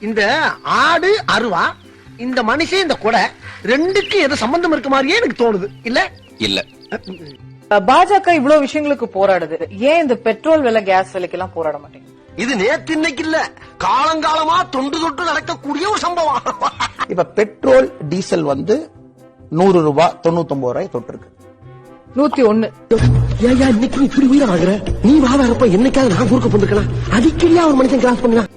இந்த ஆடு அருவா இந்த மனுஷன் இந்த கொடை ரெண்டுக்கு ஏதோ சம்பந்தம் இருக்க மாதிரியே எனக்கு தோணுது. இல்ல? இல்ல. பாஜக இவ்வளவு விஷயங்களுக்கு போராடுது. ஏன் இந்த பெட்ரோல் விலை கேஸ் விலைக்கு எல்லாம் போராட மாட்டேங்குது? இது நேத்து இன்னைக்கு இல்ல. காலங்காலமா தொண்டு தொட்டு நடக்கக்கூடிய ஒரு சம்பவம். இப்ப பெட்ரோல் டீசல் வந்து நூறு ரூபாய் தொண்ணூத்தி ஒன்பது ரூபாய் தொட்டிருக்கு. நூத்தி ஒண்ணு. ஏயா இன்னைக்கு இப்படி உயிரை வாங்குற நீ வாழறப்ப என்னைக்காவது நான் குறுக்க போட்டுக்கலாம் அடிக்கடியா ஒரு மனுஷன் கிராஸ் பண்ணலாம்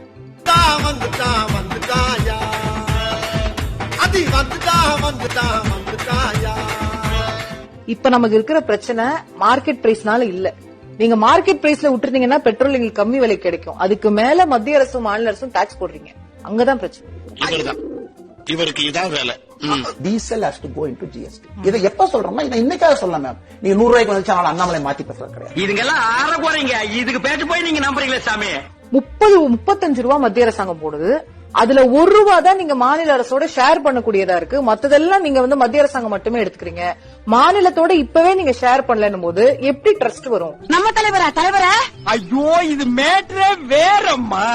இப்ப நமக்கு இருக்கிற பிரச்சனை மார்க்கெட் பிரைஸ்னால இல்ல. நீங்க மார்க்கெட் பிரைஸ்ல விட்டுருந்தீங்கன்னா பெட்ரோல் எங்களுக்கு கம்மி விலை கிடைக்கும். அதுக்கு மேல மத்திய அரசும் மாநில அரசும் டாக்ஸ் போடுறீங்க. அங்கதான் பிரச்சனை. இவருக்கு இதான் வேலை. ம். Diesel has to go into GST இதை எப்ப சொல்றோம்னா இதை இன்னைக்காக சொல்லலாம் மேம் நீங்க நூறு ரூபாய்க்கு வந்துச்சு ஆனால் அண்ணாமலை மாத்தி பேசுறது கிடையாது. இதுங்கெல்லாம் ஆற போறீங்க. இதுக்கு பேச்சு போய் நீங்க நம்புறீங்களே சாமி. முப்பது முப்பத்தஞ்சு ரூபா மத்திய அரசாங்கம் போடுது. அதுல ஒரு ரூபா தான் நீங்க மாநில அரசோட ஷேர் பண்ணக்கூடியதா இருக்கு. மத்ததெல்லாம் நீங்க வந்து மத்திய அரசாங்கம் மட்டுமே எடுத்துக்கிறீங்க. மாநிலத்தோட இப்பவே நீங்க ஷேர் பண்ணலன்னும் போது எப்படி ட்ரஸ்ட் வரும்? நம்ம தலைவரா தலைவரா? ஐயோ இது மேட்ரே வேறம்மா.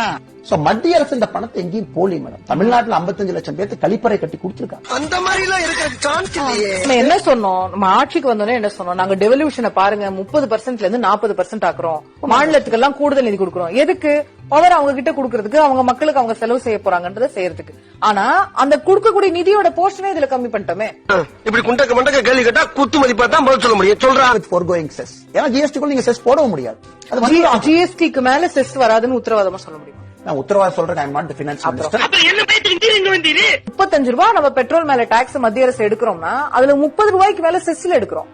சோ மத்திய அரசு இந்த பணத்தை எங்கேயும் போலி மேடம் தமிழ்நாட்டுல 55 லட்சம் பேருக்கு கழிப்பறை கட்டி கொடுத்திருக்காங்க அந்த மாதிரி எல்லாம் இருக்கிறதுக்கு சான்ஸ் இல்லையே என்ன சொன்னோம்? நம்ம ஆட்சிக்கு வந்தோடனே என்ன சொன்னோம்? நாங்க டெவல்யூஷனை பாருங்க முப்பது பர்சன்ட்ல இருந்து நாற்பது பர்சன்ட் ஆக்குறோம். மாநிலத்துக்கு எல்லாம் கூடுதல் நிதி கொடுக்குறோம். எதுக்கு? பவர் அவங்க கிட்ட கொடுக்கறதுக்கு அவங்க மக்களுக்கு அவங்க செலவு செய்ய போறாங்கன்றத செய்யறதுக்கு. ஆனா அந்த கொடுக்கக்கூடிய நிதியோட போர்ஷனே இதுல கம்மி பண்ணிட்டோமே. இப்படி குண்டக்க மண்டக்க கேள்வி கேட்டா குத்து மதிப்பா தான் பதில் சொல்ல முடியும். சொல்றா. வித் ஃபோர்கோயிங் செஸ் ஏன்னா ஜிஎஸ்டி நீங்க செஸ் போடவும் முடியாது. அது வந்து ஜிஎஸ்டிக்கு மேல செஸ் வராதுன்னு உத்தரவாதமா சொல்ல முடியும். நான் உத்தரவாதம் சொல்றேன். ஐ நாட் வந்தீரு. முப்பத்தஞ்சு ரூபாய் நம்ம பெட்ரோல் மேல டாக்ஸ் மத்திய அரசு எடுக்கிறோம்னா அதுல முப்பது ரூபாய்க்கு மேல செஸ்ல எடுக்கிறோம்.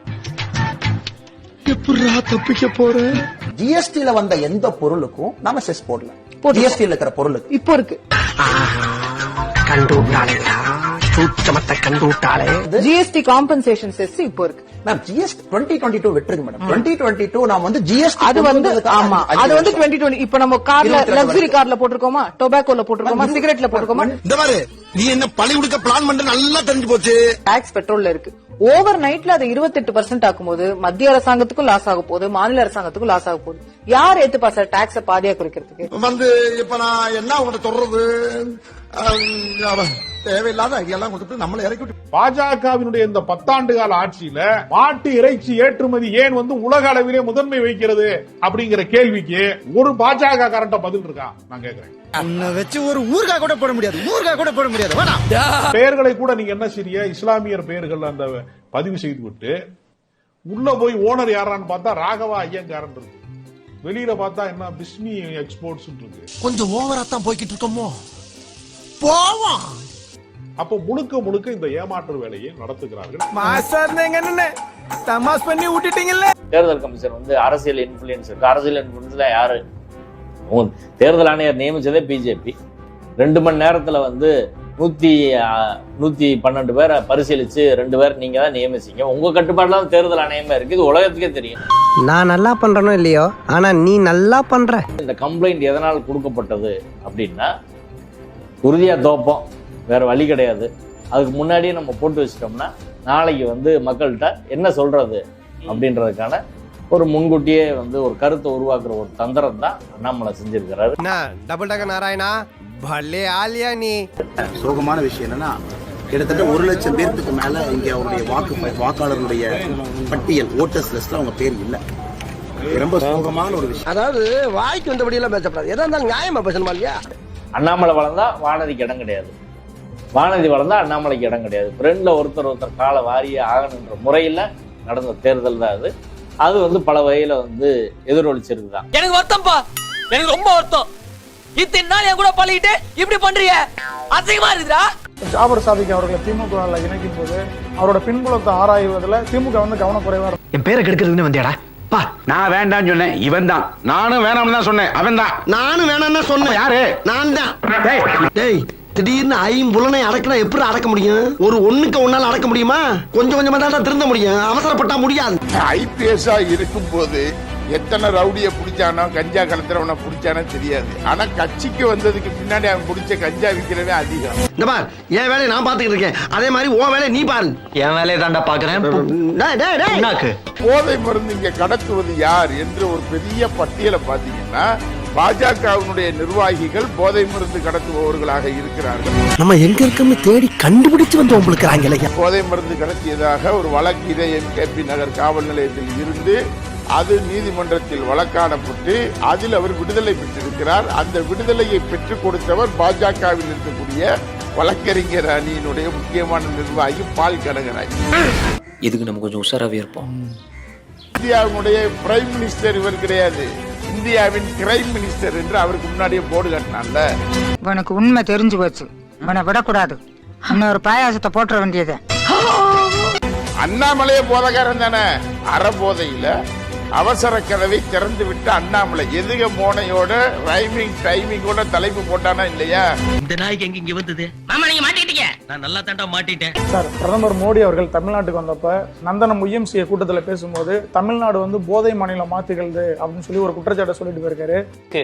எப்படா தப்பிக்க போற? ஜிஎஸ்டில வந்த எந்த பொருளுக்கும் நாம செஸ் போடல. ஜிஎஸ்டில இருக்கிற பொருளுக்கு. இப்போ இருக்கு. கண்டு விட்டாளே ஜிஎஸ்டி காம்பன்சேஷன் செஸ் இப்போ இருக்கு. Ma'am GST twenty twenty two விட்டுருக்கு மேடம் டுவெண்ட்டி டுவெண்ட்டி டூ நாம வந்து ஜிஎஸ்டி அது வந்து ஆமா. அது வந்து டுவெண்ட்டி டுவெண்ட்டி இப்ப நம்ம கார்ல லக்ஸுரி. கார்ல போட்டிருக்கோமா? டொபாக்கோல போட்டிருக்கோமா? சிகரெட்ல போட்டிருக்கோமா? இந்த மாதிரி நீ என்ன பழி கொடுக்க பிளான் பண்ண நல்லா தெரிஞ்சு போச்சு. டாக்ஸ் பெட்ரோல்ல இருக்கு. ஓவர் நைட்ல அதை இருபத்தெட்டு பர்சன்ட் ஆக்கும்போது மத்திய அரசாங்கத்துக்கும் லாஸ் ஆக போகுது மாநில அரசாங்கத்துக்கும் லாஸ் ஆக போகுது. யார் ஏத்துப்பா சார் டாக்ஸ பாதியா குறைக்கிறதுக்கு? வந்து இப்ப நான் என்ன உங்கள்ட்ட சொல்றது? தேவையில்லாத ஐடியெல்லாம் கொடுத்துட்டு நம்மளை இறக்கி விட்டு பாஜகவினுடைய இந்த பத்தாண்டு கால ஆட்சியில மாட்டு இறைச்சி ஏற்றுமதி ஏன் வந்து உலக அளவிலே முதன்மை வைக்கிறது அப்படிங்கிற கேள்விக்கு ஒரு பாஜக காரண்ட பதில் இருக்கான் நான் கேக்குறேன். வச்சு ஒரு ஊர்கா கூட போட முடியாது. ஊர்கா கூட போட முடியாது. பெயர்களை கூட நீங்க என்ன செய்ய இஸ்லாமியர் பெயர்கள் அந்த பதிவு செய்து விட்டு உள்ள போய் ஓனர் யாரான்னு பார்த்தா ராகவா ஐயங்காரன் இருக்கு. வெளியில பார்த்தா என்ன பிஸ்மி எக்ஸ்போர்ட்ஸ் இருக்கு கொஞ்சம் ஓவரா தான் போய்கிட்டு இருக்கோமோ? போவோம். அப்போ முழுக்க முழுக்க இந்த ஏமாற்று வேலையை நடத்துகிறார்கள். தமாஸ் பண்ணி விட்டுட்டீங்கல்ல தேர்தல் கமிஷன் வந்து அரசியல் இன்ஃபுளுயன்ஸ் இருக்கு அரசியல் இன்ஃபுளுன்ஸ்ல யாரு? தேர்தல் ஆணையர் நியமிச்சதே பிஜேபி. ரெண்டு மணி நேரத்துல வந்து நூத்தி ஆஹ், நூத்தி பன்னெண்டு பேரை பரிசீலிச்சு ரெண்டு பேர் நீங்க தான் நியமிச்சீங்க. உங்க கட்டுப்பாடுல தான் தேர்தல் ஆணையமே இருக்கு. இது உலகத்துக்கே தெரியும். நான் நல்லா பண்றேனோ இல்லையோ? ஆனா நீ நல்லா பண்ற. இந்த கம்ப்ளைண்ட் எதனால் கொடுக்கப்பட்டது அப்படின்னா உறுதியா தோப்போம். வேற வழி கிடையாது. அதுக்கு முன்னாடியே நம்ம போட்டு வச்சிட்டோம்னா நாளைக்கு வந்து மக்கள்கிட்ட என்ன சொல்றது அப்படின்றதுக்கான ஒரு முன்கூட்டியே வந்து ஒரு கருத்தை உருவாக்குற ஒரு தந்திரம் தான் அண்ணாமலை செஞ்சிருக்கிறாரு. டபுள் டக்க நாராயணா பல்லே ஆலியா நீ. சோகமான விஷயம் என்னன்னா கிட்டத்தட்ட ஒரு லட்சம் பேர்த்துக்கு மேல இங்க அவருடைய வாக்கு வாக்காளர்களுடைய பட்டியல் ஓட்டர்ஸ் லிஸ்ட்ல அவங்க பேர் இல்ல. இது ரொம்ப சோகமான ஒரு விஷயம். அதாவது வாய்க்கு வந்தபடி எல்லாம் பேசப்படாது. எதா இருந்தாலும் நியாயமா பேசணுமா இல்லையா? அண்ணாமலை வளர்ந்தா வானதிக்கு இடம் கிடையாது. வானதி வளர்ந்தா அண்ணாமலைக்கு இடம் கிடையாது. ரெண்டுல ஒருத்தர் ஒருத்தர் கால வாரிய ஆகணுன்ற முறையில நடந்த தேர்தல் தான் அது. அது வந்து பல வகையில வந்து எதிரொலிச்சிருக்குதான். எனக்கு வருத்தம்ப்பா எனக்கு ரொம்ப வருத்தம். இத்தனை நாள் என் கூட பழகிட்டு இப்படி பண்றீங்க? அசிங்கமா இருக்குதா ஜாபர் சாதிக் அவர்களை திமுக இணைக்கும் போது அவரோட பின்புலத்தை ஆராய்வதில் திமுக வந்து கவனக்குறைவா என் பேரை கெடுக்கிறதுன்னு வந்தியாடா? பா நான் வேண்டாம்னு சொன்னேன். இவன் தான் நானும் வேணாம்னு தான் சொன்னேன். அவன் தான் நானும் வேணாம்னு சொன்னேன். யாரு? நான் தான் டேய் திடீர்னு ஐம்புலனை அடக்கினா எப்படி அடக்க முடியும்? ஒரு ஒண்ணுக்கு ஒன்னால அடக்க முடியுமா? கொஞ்சம் கொஞ்சமா தான் திருந்த முடியும். அவசரப்பட்டா முடியாது. ஐபிஎஸ்ஆ இருக்கும் போது எத்தனை ரவுடிய பிடிச்சானோ கஞ்சா கலத்துறவனை பிடிச்சானோ தெரியாது. ஆனா கட்சிக்கு வந்ததுக்கு பின்னாடி அவன் பிடிச்ச கஞ்சா விற்கிறவே அதிகம். இந்த பார் என் வேலையை நான் பாத்துக்கிட்டு இருக்கேன். அதே மாதிரி உன் வேலையை நீ பாரு. என் வேலையை தாண்டா பாக்குறேன் டேய், டேய், டேய். போதை மருந்து இங்க கடத்துவது யார் என்று ஒரு பெரிய பட்டியலை பாத்தீங்கன்னா பாஜகவினுடைய நிர்வாகிகள் போதை மருந்து கடத்துபவர்களாக இருக்கிறார்கள். நம்ம எங்க இருக்கோம்னு தேடி கண்டுபிடிச்சு வந்து உங்களுக்கு போதை மருந்து கடத்தியதாக ஒரு வழக்கு இதே எம்கேபி நகர் காவல் நிலையத்தில் இருந்து அது நீதிமன்றத்தில் வழக்காடப்பட்டு அதில் அவர் விடுதலை பெற்றிருக்கிறார். அந்த விடுதலையை பெற்றுக் கொடுத்தவர் பாஜகவில் இருக்கக்கூடிய வழக்கறிஞர் அணியினுடைய முக்கியமான நிர்வாகி பால் கனகராஜ். இதுக்கு நம்ம கொஞ்சம் உஷாராவே இருப்போம். இந்தியாவினுடைய பிரைம் மினிஸ்டர் இவர் கிடையாது. இந்தியாவின் கிரைம் மினிஸ்டர் என்று அவருக்கு முன்னாடியே போர்டு கட்டினான்ல உனக்கு உண்மை தெரிஞ்சு போச்சு. உன்னை விடக்கூடாது. இன்னொரு பாயாசத்தை போட்டுற வேண்டியது. அண்ணாமலையே போதகாரன் தானே? அறபோதையில அவசர கதவை திறந்து விட்டு அண்ணாமலை. எதுக மோனையோட ரைமிங் டைமிங்கோட தலைப்பு போட்டானா இல்லையா? இந்த நாய்க்கு எங்க இங்க வந்தது? மாமா நீங்க மாட்டிட்டீங்க நான் நல்லா தாண்டா மாட்டிட்டேன். சார் பிரதமர் மோடி அவர்கள் தமிழ்நாட்டுக்கு வந்தப்ப நந்தனம் உயம்சிய கூட்டத்தில் பேசும்போது தமிழ்நாடு வந்து போதை மாநிலம் மாத்துகிறது அப்படின்னு சொல்லி ஒரு குற்றச்சாட்டை சொல்லிட்டு போயிருக்காரு.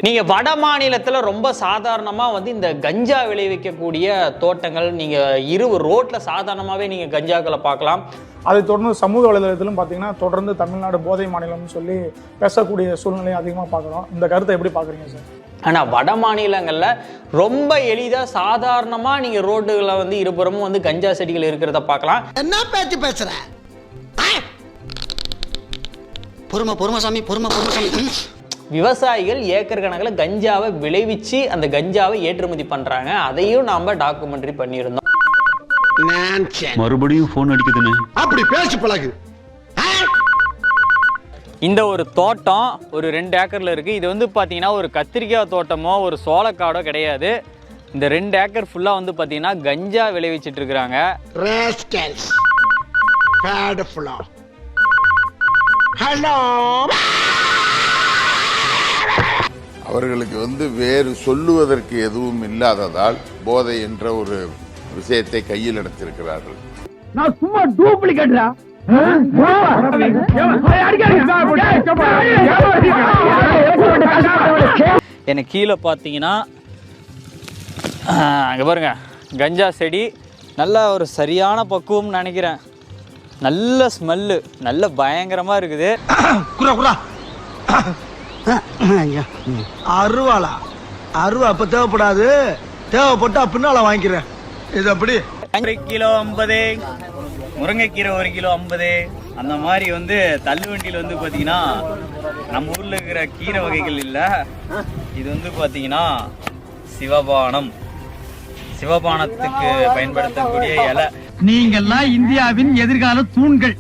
நீங்க வட மாநிலத்துல ரொம்ப சாதாரணமா வந்து இந்த கஞ்சா விளைவிக்கக்கூடிய தோட்டங்கள் நீங்க இரு ரோட்ல சாதாரணமாவே நீங்க கஞ்சாக்களை பார்க்கலாம். அதை தொடர்ந்து சமூக வலைதளத்திலும் பார்த்தீங்கன்னா தொடர்ந்து தமிழ்நாடு போதை மாநிலம்னு சொல்லி பேசக்கூடிய சூழ்நிலையை அதிகமாக பார்க்குறோம். இந்த கருத்தை எப்படி பார்க்குறீங்க சார்? ஆனா வட மாநிலங்கள்ல ரொம்ப எளிதா சாதாரணமா நீங்க ரோட்டுகளை வந்து இருபுறமும் வந்து கஞ்சா செடிகள் இருக்கிறத பார்க்கலாம். என்ன பேச்சு பேசுற? பொறுமை பொறுமை சாமி பொறுமை பொறுமை சாமி. விவசாயிகள் ஏக்கர் கணக்கில் கஞ்சாவை விளைவிச்சு அந்த கஞ்சாவை ஏற்றுமதி பண்றாங்க. அதையும் நாம டாக்குமெண்ட்ரி பண்ணியிருந்தோம். மறுபடியும் போன் அடிக்குதுன்னு. அப்படி பேசி பழகு. இந்த ஒரு தோட்டம் ஒரு ரெண்டு ஏக்கர்ல இருக்கு. இது வந்து பாத்தீங்கன்னா ஒரு கத்திரிக்காய் தோட்டமோ ஒரு சோளக்காடோ கிடையாது. இந்த ரெண்டு ஏக்கர் ஃபுல்லா வந்து பாத்தீங்கன்னா கஞ்சா விளைவிச்சிட்டு இருக்கிறாங்க ராஸ்கல்ஸ் பேடஃபுல்லா ஹலோ அவர்களுக்கு வந்து வேறு சொல்லுவதற்கு எதுவும் இல்லாததால் போதை என்ற ஒரு விஷயத்தை கையில் எடுத்திருக்கிறார்கள். நான் சும்மா டூப்ளிகேட்ரா? எனக்கு கீழே பார்த்தீங்கன்னா அங்கே பாருங்க கஞ்சா செடி. நல்ல ஒரு சரியான பக்குவம்னு நினைக்கிறேன். நல்ல ஸ்மெல்லு நல்ல பயங்கரமாக இருக்குது. குரா குரா அருவாளா. அருவா அப்ப தேவைப்படாது. தேவைப்பட்டா பின்னால வாங்கிக்கிறேன். இது அப்படி? ஒரு கிலோ ஐம்பது முருங்கைக்கீரை ஒரு கிலோ ஐம்பது. அந்த மாதிரி வந்து தள்ளுவண்டியில் வந்து பார்த்தீங்கன்னா நம்ம ஊரில் இருக்கிற கீரை வகைகள் இல்லை. இது வந்து பார்த்தீங்கன்னா சிவபானம். சிவபானத்துக்கு பயன்படுத்தக்கூடிய இலை. நீங்கெல்லாம் இந்தியாவின் எதிர்கால தூண்கள்.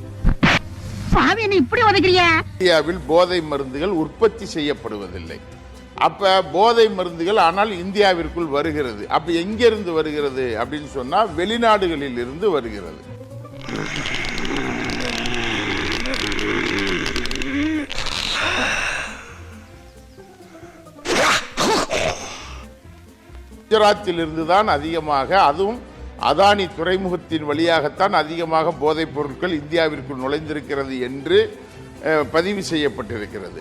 இப்படி உதைக்கிறியா இந்தியாவில் போதை மருந்துகள் உற்பத்தி செய்யப்படுவதில்லை. அப்போ போதை மருந்துகள் ஆனால் இந்தியாவிற்குள் வருகிறது. அப்போ எங்கிருந்து வருகிறது அப்படின்னு சொன்னால் வெளிநாடுகளில் இருந்து வருகிறது. குஜராத்தில் இருந்துதான் அதிகமாக அதுவும் அதானி துறைமுகத்தின் வழியாகத்தான் அதிகமாக போதைப் பொருட்கள் இந்தியாவிற்குள் நுழைந்திருக்கிறது என்று பதிவு செய்யப்பட்டிருக்கிறது.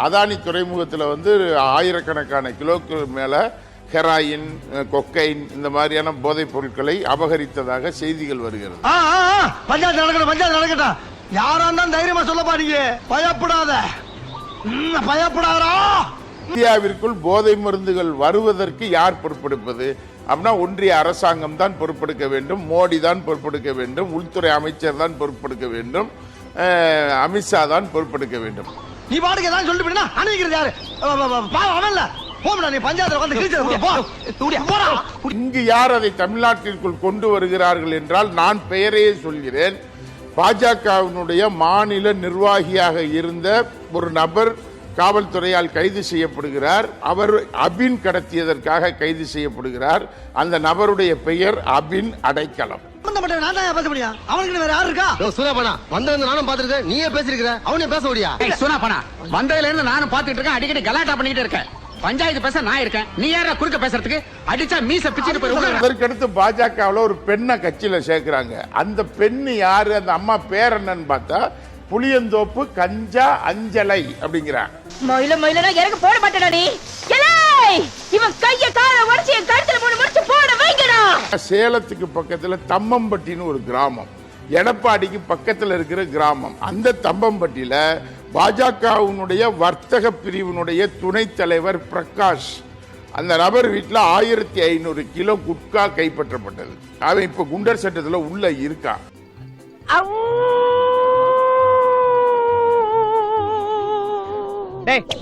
அதானி துறைமுகத்தில் வந்து ஆயிரக்கணக்கான கிலோக்கு மேலே ஹெராயின் கொக்கைன் இந்த மாதிரியான போதைப் பொருட்களை அபகரித்ததாக செய்திகள் வருகிறது. ஆ, ஆ, ஆ, பஞ்சாயத்து நடக்கட்டும் பஞ்சாயத்து நடக்கட்டும். யாரா இருந்தாலும் தைரியமா சொல்ல பாருங்க பயப்படாத. ம், பயப்படாதடா. இந்தியாவிற்குள் போதை மருந்துகள் வருவதற்கு யார் பொறுப்பெடுப்பது? அப்படின்னா ஒன்றிய அரசாங்கம் தான் பொறுப்பெடுக்க வேண்டும் மோடி தான் பொறுப்பெடுக்க வேண்டும் உள்துறை அமைச்சர் தான் பொறுப்பெடுக்க வேண்டும் அமித்ஷா தான் பொறுப்பெடுக்க வேண்டும். நீ பாட்டுக்கு ஏதாவது சொல்லிட்டு போயிட்டா அனுப்பிக்கிறது யாரு? பாவம் அவன் இல்ல. போம்டா நீ பஞ்சாயத்துல வந்து கிழிச்சு போ தூடியா போடா. இங்கு யார் அதை தமிழ்நாட்டிற்குள் கொண்டு வருகிறார்கள் என்றால் நான் பெயரையே சொல்கிறேன். பாஜகவினுடைய மாநில நிர்வாகியாக இருந்த ஒரு நபர் காவல்துறையால் கைது செய்யப்படுகிறார். அவர் அபின் கடத்தியதற்காக கைது செய்யப்படுகிறார். அந்த நபருடைய பெயர் அபின் அடைக்கலம். சம்பந்த மட்டும் நான் தான் பேச முடியும்? அவனுக்கு வேற யாரு இருக்கா? சூனாப்பனா வந்தது நானும் பாத்துருக்கேன் நீயே பேசிருக்கிற. அவனே பேச முடியா சுனாப்பனா வந்ததுல இருந்து நானும் பாத்துட்டு இருக்கேன். அடிக்கடி கலாட்டா பண்ணிட்டு இருக்கேன். பஞ்சாயத்து பேச நான் இருக்கேன். நீ யாரா குறுக்க பேசுறதுக்கு? அடிச்சா மீச பிச்சுட்டு போய் அதற்கடுத்து பாஜகவில் ஒரு பெண்ணை கட்சியில சேர்க்கிறாங்க. அந்த பெண்ணு யாரு? அந்த அம்மா பேர் என்னன்னு பார்த்தா புளியந்தோப்பு கஞ்சா அஞ்சலை அப்படிங்கிறாங்க. மொயில மொயிலனா எனக்கு போட மாட்டேடா நீ? இவன் கைய கால உடைச்சு என் கழுத்துல மூணு முடிச்சு வைங்கடா சேலத்துக்கு பக்கத்துல தம்மம்பட்டின்னு ஒரு கிராமம். எடப்பாடிக்கு பக்கத்தில் இருக்கிற கிராமம். அந்த தம்பம்பட்டியில பாஜகவினுடைய வர்த்தக பிரிவினுடைய துணைத் தலைவர் பிரகாஷ் அந்த நபர் வீட்டில் ஆயிரத்தி ஐநூறு கிலோ குட்கா கைப்பற்றப்பட்டது. அவன் இப்ப குண்டர் சட்டத்தில் உள்ள இருக்கான்.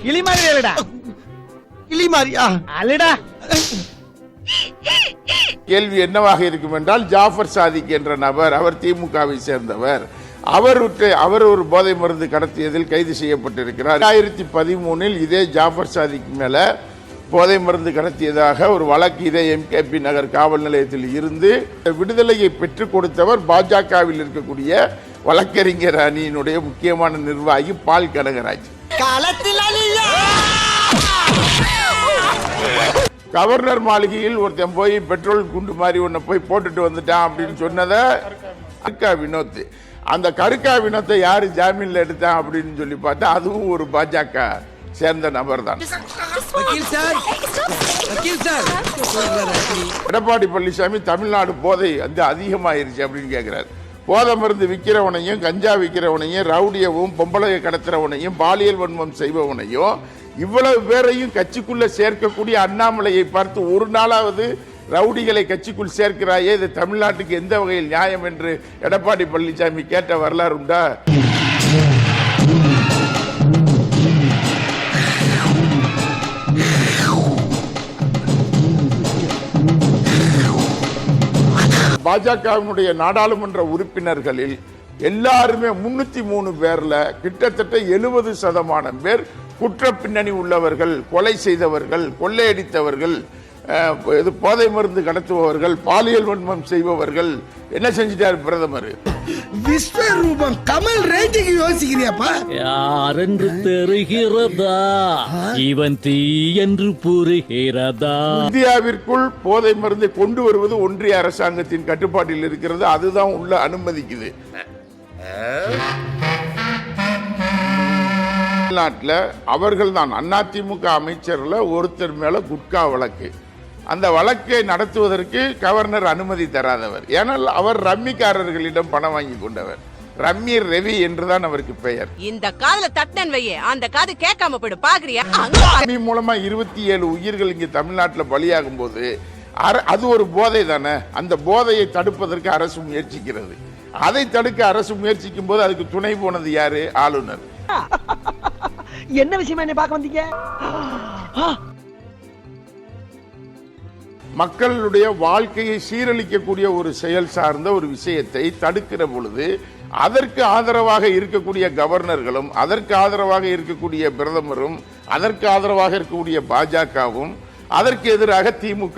கிளி மாதிரி இல்லடா கிளி மாதிரியா? அழுடா. கேள்வி என்னவாக இருக்கும் என்றால் ஜாஃபர் சாதிக் என்ற நபர் அவர் திமுகவை சேர்ந்தவர். அவர் அவர் ஒரு போதை மருந்து கடத்தியதில் கைது செய்யப்பட்டிருக்கிறார். ரெண்டாயிரத்தி பதிமூணில் இதே ஜாஃபர் சாதிக் மேலே போதை மருந்து கடத்தியதாக ஒரு வழக்கு இதே எம்கேபி நகர் காவல் நிலையத்தில் இருந்து விடுதலையை பெற்றுக் கொடுத்தவர் பாஜகவில் இருக்கக்கூடிய வழக்கறிஞர் அணியினுடைய முக்கியமான நிர்வாகி பால் கனகராஜ். கவர்னர் மாளிகையில் ஒருத்தன் போய் பெட்ரோல் குண்டு மாதிரி ஒன்ன போய் போட்டுட்டு வந்துட்டான் அப்படின்னு சொன்னதை கருக்கா வினோத். அந்த கருக்கா வினோத்தை யாரு ஜாமீன்ல எடுத்தான் அப்படின்னு சொல்லி பார்த்தா அதுவும் ஒரு பாஜக சேர்ந்த நபர் தான் எடப்பாடி பழனிசாமி தமிழ்நாடு போதை வந்து அதிகமாயிருச்சு அப்படின்னு கேட்கிறாரு போதை மருந்து விற்கிறவனையும் கஞ்சா விற்கிறவனையும் ரவுடியவும் பொம்பளையை கடத்துறவனையும் பாலியல் வன்மம் செய்பவனையும் இவ்வளவு பேரையும் கட்சிக்குள்ள சேர்க்கக்கூடிய அண்ணாமலையை பார்த்து ஒரு நாளாவது ரவுடிகளை கட்சிக்குள் சேர்க்கிறாயே இது தமிழ்நாட்டுக்கு எந்த வகையில் நியாயம் என்று எடப்பாடி பழனிசாமி கேட்ட வரலாறு உண்டா? பாஜகவினுடைய நாடாளுமன்ற உறுப்பினர்களில் எல்லாருமே முன்னூத்தி மூணு பேர்ல கிட்டத்தட்ட எழுபது சதமானம் பேர் குற்ற பின்னணி உள்ளவர்கள் கொலை செய்தவர்கள் கொள்ளையடித்தவர்கள் இது போதை மருந்து கடத்துபவர்கள் பாலியல் வன்மம் செய்பவர்கள். என்ன செஞ்சிட்டார் பிரதமர்? விஸ்வரூபம் கமல் ரேஞ்சுக்கு யோசிக்கிறியாப்பா? யாரென்று தெரிகிறதா? இவன் தீ என்று புரிகிறதா? இந்தியாவிற்குள் போதை மருந்தை கொண்டு வருவது ஒன்றிய அரசாங்கத்தின் கட்டுப்பாட்டில் இருக்கிறது. அதுதான் உள்ள அனுமதிக்குது. தமிழ்நாட்டில் அவர்கள் தான் அதிமுக அமைச்சர்ல ஒருத்தர் மேல குட்கா வழக்கு. அந்த வழக்கை நடத்துவதற்கு கவர்னர் அனுமதி தராதவர். ஏனால் அவர் ரம்மிக்காரர்களிடம் பணம் வாங்கி கொண்டவர். ரம்மி ரவி என்றுதான் அவருக்கு பெயர். இந்த காதுல தட்டன் வையே அந்த காது கேட்காம போயிடு பாக்குறியா? ரம்மி மூலமா இருபத்தி ஏழு உயிர்கள் இங்க தமிழ்நாட்டில் பலியாகும் போது அர- அது ஒரு போதை தானே அந்த போதையை தடுப்பதற்கு அரசு முயற்சிக்கிறது. அதை தடுக்க அரசு முயற்சிக்கும் போது அதுக்கு துணை போனது யாரு? ஆளுநர். என்ன விஷயமா என்ன பார்க்க வந்தீங்க? மக்களுடைய வாழ்க்கையை சீரழிக்கக்கூடிய ஒரு செயல் சார்ந்த ஒரு விஷயத்தை தடுக்கிற பொழுது அதற்கு ஆதரவாக இருக்கக்கூடிய கவர்னர்களும் அதற்கு ஆதரவாக இருக்கக்கூடிய பிரதமரும் அதற்கு ஆதரவாக இருக்கக்கூடிய பாஜகவும் அதற்கு எதிராக திமுக